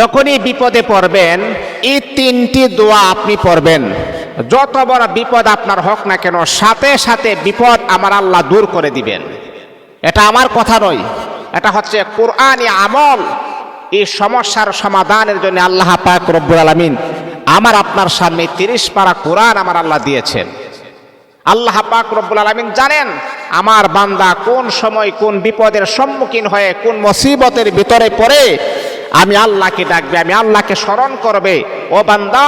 যখনই বিপদে পড়বেন, এই তিনটি দোয়া আপনি পড়বেন। যত বড় বিপদ আপনার হোক না কেন, সাথে সাথে বিপদ আমার আল্লাহ দূর করে দিবেন। এটা আমার কথা নয়, এটা হচ্ছে কোরআনি আমল। এই সমস্যার সমাধানের জন্য আল্লাহ পাক রব্বুল আলমিন আমার আপনার সামনে তিরিশ পারা কোরআন আমার আল্লাহ দিয়েছেন। আল্লাহ পাক রব্বুল আলমিন জানেন আমার বান্দা কোন সময় কোন বিপদের সম্মুখীন হয়ে কোন মুসিবতের ভিতরে পড়ে আমি আল্লাহকে ডাকবে, আমি আল্লাহকে স্মরণ করবে। ও বান্দা,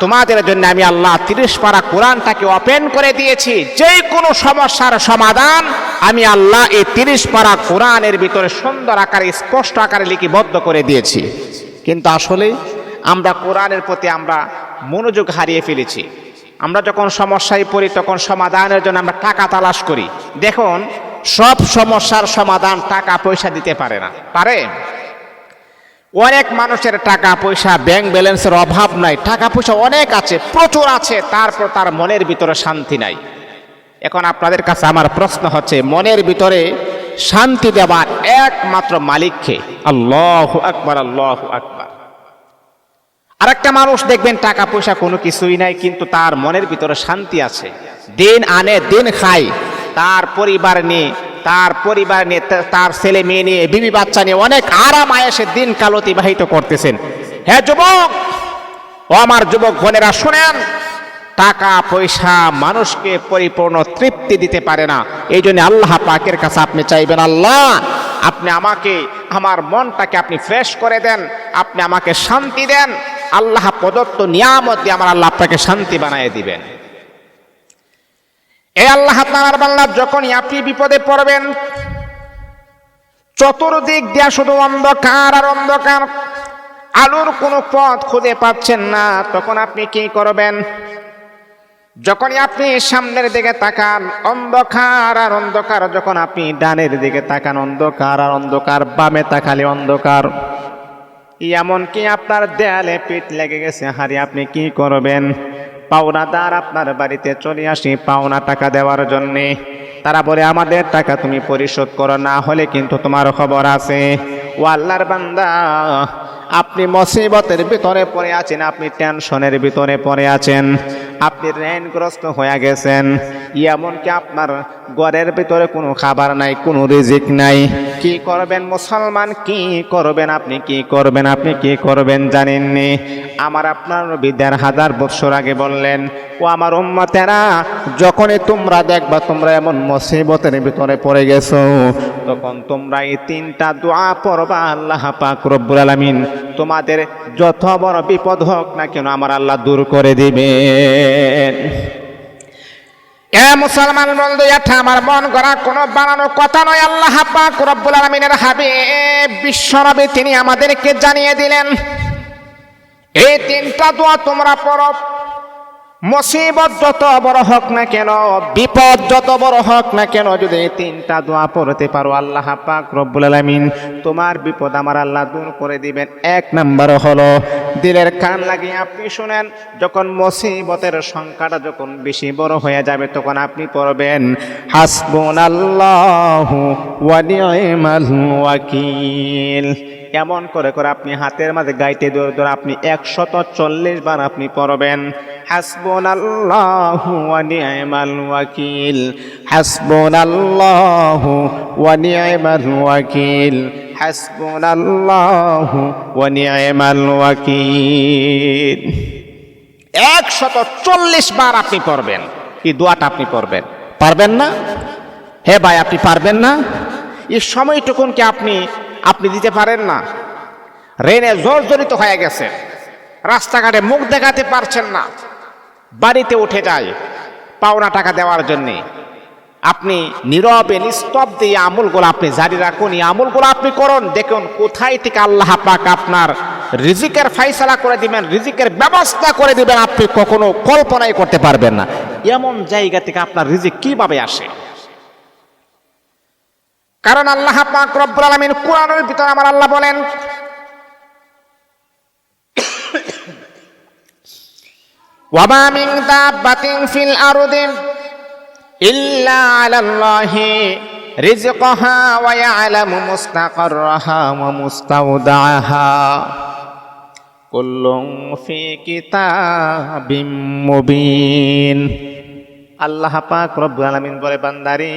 তোমাদের জন্য আমি আল্লাহ তিরিশ পারা কোরআনটাকে ওপেন করে দিয়েছি। যে কোনো সমস্যার সমাধান আমি আল্লাহ এই তিরিশ পারা কোরআনের ভিতরে সুন্দর আকারে, স্পষ্ট আকারে লিপিবদ্ধ করে দিয়েছি। কিন্তু আসলে আমরা কোরআনের প্রতি আমরা মনোযোগ হারিয়ে ফেলেছি। আমরা যখন সমস্যায় পড়ি, তখন সমাধানের জন্য আমরা টাকা তালাশ করি। দেখুন, সব সমস্যার সমাধান টাকা পয়সা দিতে পারে না। পারে? অনেক মানুষের টাকা পয়সা ব্যাংক ব্যালেন্সের অভাব নাই, টাকা পয়সা অনেক আছে, প্রচুর আছে, তারপর তার মনের ভিতরে শান্তি নাই। এখন আপনাদের কাছে আমার প্রশ্ন হচ্ছে, মনের ভিতরে শান্তি দেওয়ার একমাত্র মালিককে আল্লাহ আকবার আল্লাহ আকবার। আরেকটা মানুষ দেখবেন টাকা পয়সা কোনো কিছুই নাই, কিন্তু তার মনের ভিতরে শান্তি আছে। দিন আনে, দিন খায়, তার পরিবার নিয়ে তার পরিবার নিয়ে তার ছেলে মেয়ে নিয়ে, বিবি বাচ্চা নিয়ে অনেক আরাম আয়েসে দিন কাল অতিবাহিত করতেছেন। হ্যাঁ যুবক, ও আমার যুবক বোনেরা, শুনেন, টাকা, পয়সা মানুষকে পরিপূর্ণ তৃপ্তি দিতে পারে না। এই জন্য আল্লাহ পাকের কাছে আপনি চাইবেন, আল্লাহ, আপনি আমাকে, আমার মনটাকে আপনি ফ্রেশ করে দেন, আপনি আমাকে শান্তি দেন। আল্লাহ প্রদত্ত নিয়ামত দিয়ে আমার আল্লাহ আপনাকে শান্তি বানিয়ে দিবেন। এই আল্লাহ বান্দা, যখনই আপনি বিপদে পড়বেন, চতুর্দিক দিয়া শুধু অন্ধকার আর অন্ধকার, আলোর কোনো পথ খুঁজে পাচ্ছেন না, তখন আপনি কি করবেন? যখনই আপনি সামনের দিকে তাকান, অন্ধকার আর অন্ধকার, যখন আপনি ডানের দিকে তাকান, অন্ধকার আর অন্ধকার, বামে তাকালে অন্ধকার। এমনকি আপনার দেয়ালে পিঠ লেগে গেছে হারি আপনি কি করবেন? পাওনাদার আপনার বাড়িতে চলে আসি পাওনা টাকা দেওয়ার জন্যে। তারা বলে, আমাদের টাকা তুমি পরিশোধ করো, না হলে কিন্তু তোমার খবর আছে। ও আল্লাহর বান্দা, আপনি মসিবতের ভিতরে পড়ে আছেন, আপনি টেনশনের ভিতরে পড়ে আছেন। আপনি ঋণগ্রস্ত হয়ে গেছেন। এমনকি আপনার ঘরের ভিতরে কোনো খাবার নাই, কোনো রিজিক নাই। কি করবেন মুসলমান? কি করবেন আপনি? কি করবেন আপনি? কি করবেন জানেননি? আমার আপনার বিদ্যার হাজার বৎসর আগে বললেন, ও আমার উম্মতেরা, যখনই তোমরা দেখবা তোমরা এমন মুসিবতের ভিতরে পড়ে গেছো, তখন তোমরা এই তিনটা দোয়া পড়বা আল্লাহ পাক রব্বুল আলামিন। তোমাদের যত বড় বিপদ হোক না কেন, আমার আল্লাহ দূর করে দিবেন। এ মুসলমান বন্ধু, এটা আমার মন করা কোনো বানানো কথা নয়। আল্লাহ পাক রব্বুল আলমিনের হাবিব, বিশ্বনবী তিনি আমাদেরকে জানিয়ে দিলেন, এই তিনটা দোয়া তোমরা পড়ো। মুসিবত যত বড় হোক না কেন, বিপদ যত বড় হোক না কেন, যদি তিনটা দোয়া পড়তে পারো, আল্লাহ পাক রব্বুল আলামিন তোমার বিপদ আমার আল্লাহ দূর করে দিবেন। এক নাম্বার হলো, দিলের কান লাগিয়ে আপনি শুনেন, যখন মুসিবতের সংখ্যাটা যখন বেশি বড় হয়ে যাবে, তখন আপনি পড়বেন হাসবুন আল্লাহ ওয়াকিল। এমন করে করে আপনি হাতের মাঝে গাইতে দৌড় ধরে আপনি একশত চল্লিশ বার আপনি পড়বেন। হাসবুন আল্লাহ ওয়া নি'মাল ওয়াকিল। হাসবুন আল্লাহ ওয়া নি'মাল ওয়াকিল। হাসবুন আল্লাহ ওয়া নি'মাল ওয়াকিল। একশত চল্লিশ বার আপনি পড়বেন। এই দোয়াটা আপনি পড়বেন। পারবেন না? হে ভাই, আপনি পারবেন না? এই সময়টুকুন কি আপনি আপনি দিতে পারেন না। রেনে জর্জরিত হয়ে গেছে। রাস্তাঘাটে মুখ দেখাতে পারছেন না। বাড়িতে উঠে যায় পাওনা টাকা দেওয়ার জন্যে। আপনি নীরবে, নিস্তব্ধ এই আমলগুলো আপনি জারি রাখুন। এই আমলগুলো আপনি করুন। দেখুন কোথায় থেকে আল্লাহ পাক আপনার রিজিকের ফাইসালা করে দিবেন, রিজিকের ব্যবস্থা করে দিবেন। আপনি কখনো কল্পনাই করতে পারবেন না। এমন জায়গা থেকে আপনার রিজিক কীভাবে আসে? কারণ আল্লাহ পাক রব্বুল আলামিন কোরআনের ভিতরে আমার আল্লাহ বলেন, ওয়ামা মিন দাব্বাতিন ফিল আরদি ইল্লা আলাল্লাহি রিজকাহা ওয়া ইয়ালামু মুস্তাকাররাহা ওয়া মুস্তাওদাআহা কুল্লুম ফি কিতাবিম মুবিন। আল্লাহ পাক রব্বুল আলামিন বলে, বান্দারে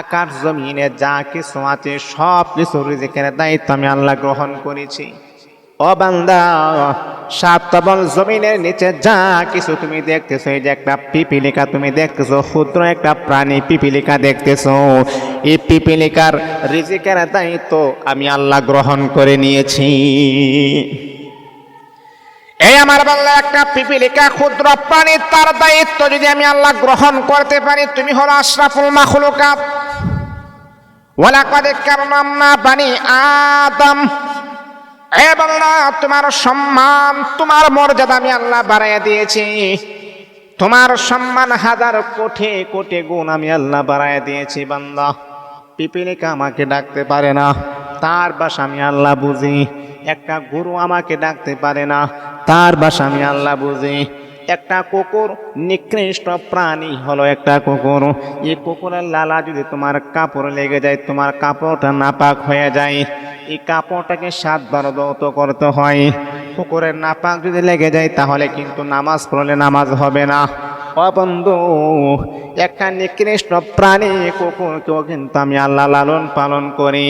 আকাশ জমিনে যা কিছু আছে, সব কিছু রিজিকের দায়িত্ব আমি আল্লাহ গ্রহণ করেছি। ও বান্দা সাতবল জমিনের নিচে যা কিছু তুমি দেখতেছো, এই যে একটা পিপিলিকা তুমি দেখতেছো, ক্ষুদ্র একটা প্রাণী পিপিলিকা দেখতেছো, এই পিপিলিকার রিজিকের দায়িত্ব আমি আল্লাহ গ্রহণ করে নিয়েছি। এই আমার বাংলা একটা পিপিলিকা ক্ষুদ্র প্রাণী, তার দায়িত্ব যদি আমি আল্লাহ গ্রহণ করতে পারি, তুমি হলো আশরাফুল মাখলুকাত। ওয়ালাকাদ কাররামনা বানি আদম। এ বাংলা, তোমার সম্মান, তোমার মর্যাদা আমি আল্লাহ বাড়াইয়া দিয়েছি। তোমার সম্মান হাজার কোটি কোটি গুণ আমি আল্লাহ বাড়াইয়া দিয়েছি, বান্দা। পিপিলিকা আমাকে ডাকতে পারে না, তার বাসা আমি আল্লাহ বুঝি। একটা গুরু আমাকে ডাকতে পারে না তার বাসা আমি আল্লাহ বুঝি। একটা কুকুর নিকৃষ্ট প্রাণী হলো একটা কুকুর। এই কুকুরের লালা যদি তোমার কাপড় লেগে যায়, তোমার কাপড়টা নাপাক হয়ে যায়। এই কাপড়টাকে সাতবার দৌত করতে হয়। কুকুরের নাপাক যদি লেগে যায়, তাহলে কিন্তু নামাজ পড়লে নামাজ হবে না। ও বন্ধু একটা নিকৃষ্ট প্রাণী কুকুরকেও কিন্তু আমি আল্লাহ লালন পালন করি।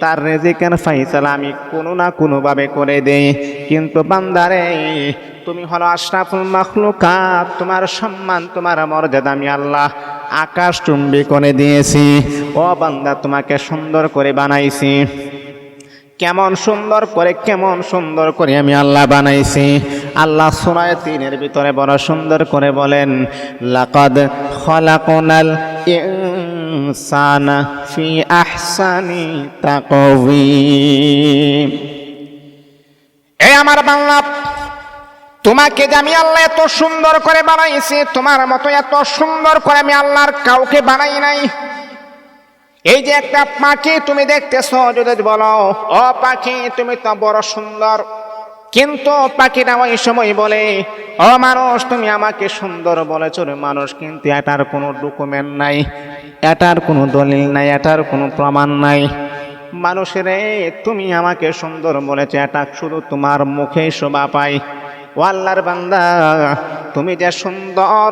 তার রেজিকের ফাইসালা আমি কোনো না কোনোভাবে করে দেই। কিন্তু বান্দারে, তুমি হলো আশরাফুল মাখলুকাত, তোমার সম্মান, তোমার মর্যাদা আমি আল্লাহ আকাশ চুম্বি করে দিয়েছি। ও বান্দা, তোমাকে সুন্দর করে বানাইছি। কেমন সুন্দর করে, কেমন সুন্দর করে আমি আল্লাহ বানাইছি। আল্লাহ সোনায় তিনের ভিতরে বড় সুন্দর করে বলেন, লাকাদ খলাকনাল ইনসানা ফি আহসানি এ আমার বাংলা তোমাকে যে আমি আল্লাহ এত সুন্দর করে বানাইছি, তোমার মতো এত সুন্দর করে আমি আল্লাহর কাউকে বানাই নাই। এই যে একটা পাখি তুমি দেখতেছো, যদি বলো, ও পাখি, তুমি তো বড় সুন্দর। কিন্তু পাখিটা ওই সময় বলে, ও মানুষ, তুমি আমাকে সুন্দর বলেছ রে মানুষ, কিন্তু এটার কোনো ডকুমেন্ট নাই, এটার কোনো দলিল নাই, এটার কোনো প্রমাণ নাই। মানুষের, তুমি আমাকে সুন্দর বলেছে, এটা শুধু তোমার মুখেই শোভা পাই ও আল্লাহর বান্দা, তুমি যে সুন্দর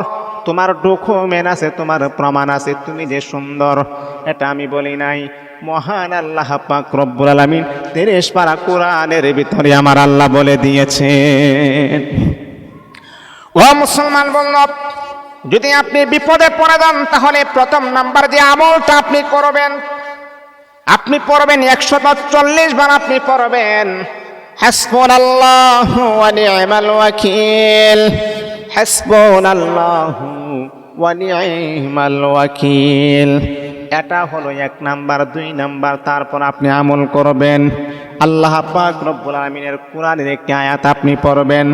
তোমার ডকুমেন্ট আছে, তোমার প্রমাণ আছে, তুমি যে সুন্দর, এটা আমি বলি নাই। মহান আল্লাহ পাক রব্বুল আলামিন তিরিশ পারা কোরআনের ভিতরে আমার আল্লাহ বলে দিয়েছে ও মুসলমান বলল যদি আপনি বিপদে পড়ে যান, তাহলে প্রথম নাম্বার যে আমলটা আপনি করবেন, আপনি পড়বেন একশো চল্লিশ বার আপনি পড়বেন হাসবুন আল্লাহ ওয়াকিল। হাসবুন আল্লাহ ওয়া নি'মাল ওয়াকিল। এটা হলো এক নাম্বার, দুই নাম্বার, তারপর আপনি আমল করবেন। আল্লাহ পাক রব্বুল আলামিনের কোরআনের একটি আয়াত আপনি পড়বেন।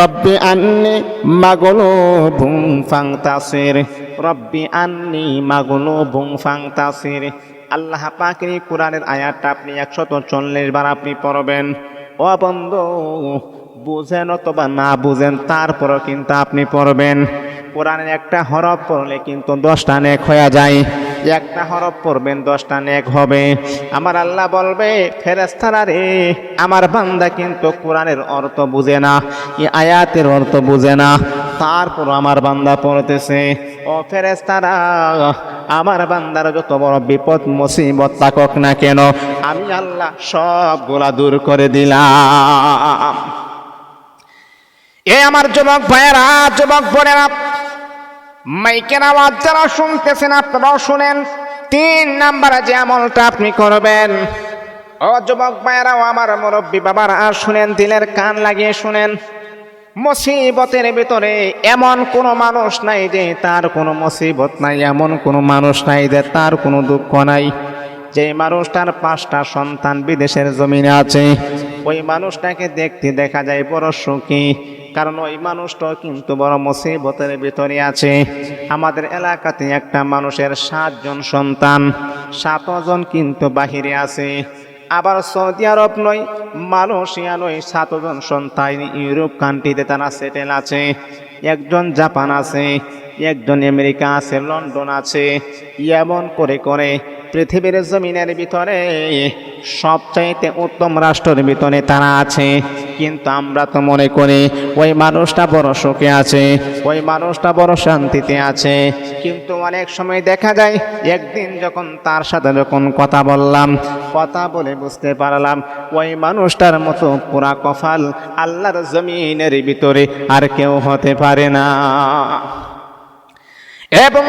রব্বি আন্নি মাগলুবুম ফাংতাসির। রব্বি আন্নি মাগলুবুম ফাংতাসির। আল্লাহ পাকের কোরআনের আয়াতটা আপনি একশত চল্লিশ বার আপনি পড়বেন। ও বন্ধু বুঝেন অথবা না বুঝেন, তারপরও কিন্তু আপনি পড়বেন। কোরআনের একটা হরফ পড়লে কিন্তু দশটা নেক হয়ে যায়। একটা হরফ পড়বেন, দশটা নেক হবে। আমার আল্লাহ বলবে ফেরেস্তারা রে, আমার বান্দা কিন্তু কোরআনের অর্থ বুঝে না এই আয়াতের অর্থ বুঝে না। তারপর আমার বান্দা পড়তেছে, ও ফেরেস্তারা আমার বান্দার যত বড় বিপদ, মুসিবত থাকক না কেন, আমি আল্লাহ সবগুলা দূর করে দিলাম। এ আমার যুবক ভাইয়েরা, যুবক বোনেরা, মাইকের আওয়াজ যারা শুনতেছেন, আপনারাও শুনেন। তিন নাম্বারে যে আমলটা আপনি করবেন। ও যুবক ভাইয়েরাও আমার মুরব্বী বাবার, শুনেন, দিলের কান লাগিয়ে শুনেন। মুসিবতের ভিতরে এমন কোনো মানুষ নাই যে তার কোনো মুসিবত নাই, এমন কোনো মানুষ নাই যে তার কোনো দুঃখ নাই। যে মানুষটার পাঁচটা সন্তান বিদেশের জমিনে আছে, ওই মানুষটাকে দেখতে দেখা যায় বড় সুখী। কারণ ওই মানুষটাও কিন্তু বড় মুসিবতের ভিতরে আছে। আমাদের এলাকাতে একটা মানুষের সাতজন সন্তান, সাতজন কিন্তু বাহিরে আছে। আবার সৌদি আরব নয়, মালয়েশিয়া নয়, সাতজন সন্তান ইউরোপ কান্ট্রিতে তারা সেটেল আছে। একজন জাপান আছে, একজন আমেরিকা আছে, লন্ডন আছে। এমন করে করে পৃথিবীর জমিনের ভিতরে সবচাইতে উত্তম রাষ্ট্রের ভিতরে তারা আছে। কিন্তু আমরা তো মনে করি ওই মানুষটা বড় সুখে আছে, ওই মানুষটা বড় শান্তিতে আছে। কিন্তু অনেক সময় দেখা যায়, একদিন যখন তার সাথে যখন কথা বললাম, কথা বলে বুঝতে পারলাম, ওই মানুষটার মতো পুরা কফাল আল্লাহর জমিনের ভিতরে আর কেউ হতে পারে না। এবং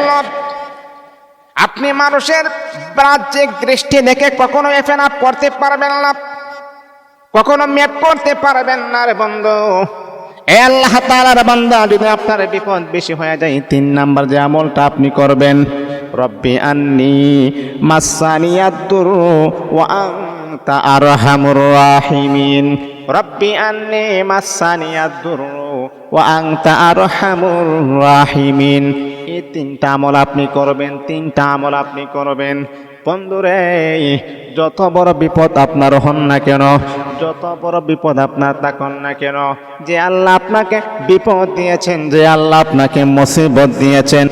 আপনি মানুষের বাহ্যিক দৃষ্টি দেখে কখনো এফেন আপ করতে পারবেন না। কখনো ম্যাপ করতে পারবেন না রে বন্ধু। আল্লাহ তাআলার বান্দা, যদি আপনার বিপদ বেশি হয়ে যায়, তিন নাম্বার যে আমলটা আপনি করবেন, রব্বি আন্নি মাসানিয়াদ্দুর ওয়া আনতা আরহামুর রাহিমিন। রব্বি আন্নি মাসানিয়াদ্দুর ওয়া আনতা আরহামুর রাহিমিন। এই তিনটা আমল আপনি করবেন, তিনটা আমল আপনি করবেন। বন্ধুরে, যত বড় বিপদ আপনার হন না কেন, যত বড় বিপদ আপনার থাকুন না কেন, যে আল্লাহ আপনাকে বিপদ দিয়েছেন, যে আল্লাহ আপনাকে মুসিবত দিয়েছেন